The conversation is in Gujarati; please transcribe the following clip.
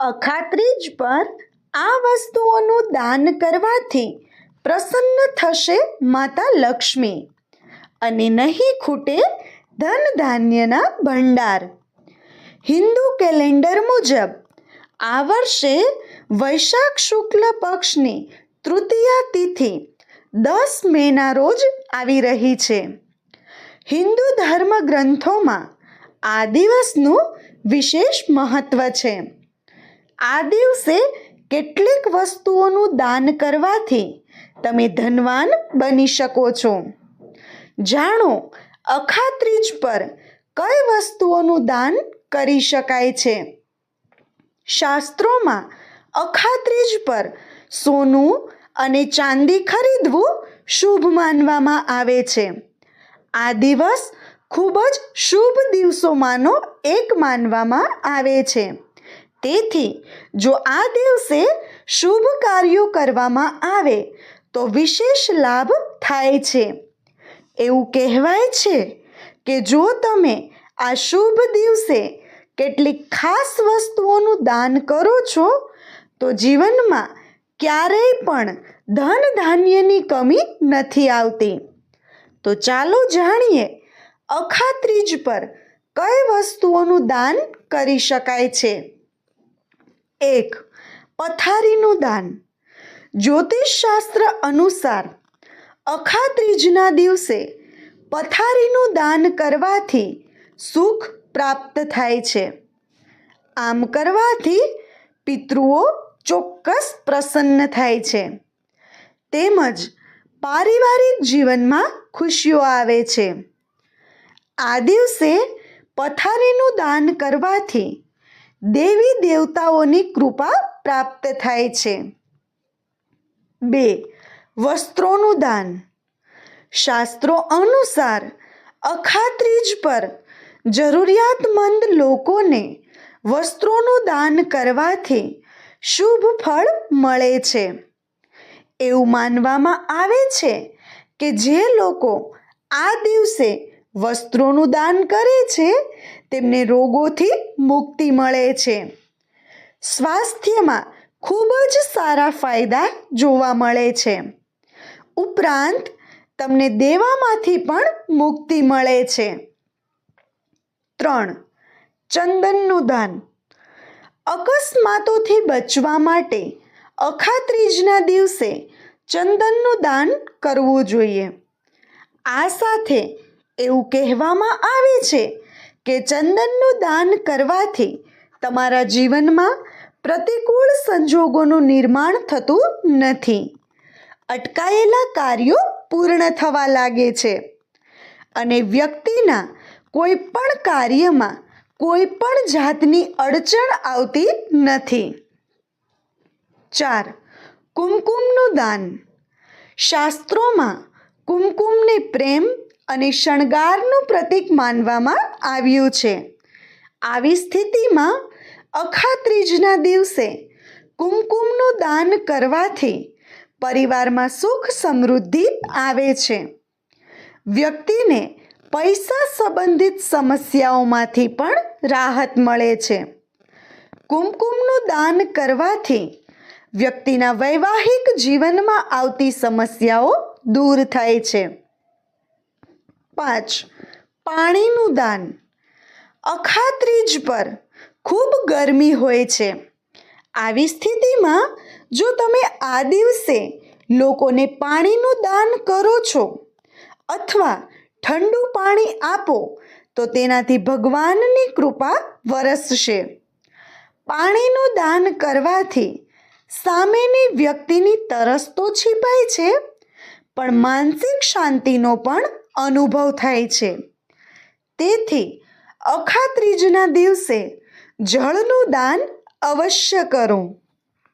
અખાત્રીજ પર આ વસ્તુઓનું દાન કરવાથી પ્રસન્ન થશે માતા લક્ષ્મી. અને નહીં ખૂટે ધન ધાન્યના ભંડાર. હિન્દુ કેલેન્ડર મુજબ, આ વર્ષે વૈશાખ શુક્લ પક્ષની તૃતીયા તિથિ દસ મેના રોજ આવી રહી છે. હિન્દુ ધર્મ ગ્રંથોમાં આ દિવસનું વિશેષ મહત્વ છે. આ દિવસે કેટલીક વસ્તુઓનું દાન કરવાથી તમે ધનવાન બની શકો છો. જાણો, અખાત્રીજ પર કઈ વસ્તુઓનું દાન કરી શકાય છે? શાસ્ત્રોમાં અખાત્રીજ પર સોનું અને ચાંદી ખરીદવું શુભ માનવામાં આવે છે. આ દિવસ ખૂબ જ શુભ દિવસોમાંનો એક માનવામાં આવે છે. તેથી જો આ દિવસે શુભ કાર્યો કરવામાં આવે, તો વિશેષ લાભ થાય છે. એવું કહેવાય છે કે જો તમે આ શુભ દિવસે કેટલીક ખાસ વસ્તુઓનું દાન કરો છો, તો જીવનમાં ક્યારેય પણ ધન ધાન્યની કમી નથી આવતી. તો ચાલો જાણીએ, અખાત્રીજ પર કઈ વસ્તુઓનું દાન કરી શકાય છે? એક, પથારીનું દાન. જ્યોતિષ શાસ્ત્ર અનુસાર, અખાત્રીજના દિવસે પથારીનું દાન કરવાથી સુખ પ્રાપ્ત થાય છે. આમ કરવાથી પિતૃઓ ચોક્કસ પ્રસન્ન થાય છે. તેમજ પારિવારિક જીવનમાં ખુશીઓ આવે છે. આ દિવસે પથારીનું દાન કરવાથી દેવી દેવતાઓની કૃપા પ્રાપ્ત થાય છે. બે, વસ્ત્રોનું દાન. શાસ્ત્રો અનુસાર અખાત્રીજ પર જરૂરિયાતમંદ લોકોને વસ્ત્રોનું દાન કરવાથી શુભ ફળ મળે છે. એવું માનવામાં આવે છે કે જે લોકો આ દિવસે વસ્ત્રોનું દાન કરે છે, તેમને રોગોથી મુક્તિ મળે છે. સ્વાસ્થ્યમાં ખૂબ જ સારા ફાયદા જોવા મળે છે. ઉપરાંત, તમને દેવામાંથી પણ મુક્તિ મળે છે. ત્રણ, ચંદનનું દાન. અકસ્માતોથી બચવા માટે અખાત્રીજના દિવસે ચંદનનું દાન કરવું જોઈએ. આ સાથે એવું કહેવામાં આવે છે કે ચંદનનું દાન કરવાથી તમારા જીવનમાં પ્રતિકૂળ સંજોગોનું નિર્માણ થતું નથી. અટકાયેલા કાર્યો પૂર્ણ થવા લાગે છે અને વ્યક્તિના કોઈ પણ કાર્યમાં કોઈ પણ જાતની અડચણ આવતી નથી. ચાર, કુમકુમનું દાન. શાસ્ત્રોમાં કુમકુમને પ્રેમ અને શણગારનું પ્રતીક માનવામાં આવ્યું છે. આવી સ્થિતિમાં અખાત્રીજના દિવસે કુમકુમનું દાન કરવાથી પરિવારમાં સુખ સમૃદ્ધિ આવે છે. વ્યક્તિને પૈસા સંબંધિત સમસ્યાઓમાંથી પણ રાહત મળે છે. કુમકુમનું દાન કરવાથી વ્યક્તિના વૈવાહિક જીવનમાં આવતી સમસ્યાઓ દૂર થાય છે. પાંચ. પાણીનું દાન. અખાત્રીજ પર ખૂબ ગરમી હોય છે. આવી સ્થિતિમાં જો તમે આ દિવસે લોકોને પાણીનું દાન કરો છો અથવા ઠંડુ પાણી આપો, તો તેનાથી ભગવાનની કૃપા વરસશે. પાણીનું દાન કરવાથી સામેની વ્યક્તિની તરસ તો છીપાય છે, પણ માનસિક શાંતિનો પણ અનુભવ થાય છે. તેથી અખાત્રીજના દિવસે જળનું દાન અવશ્ય કરો.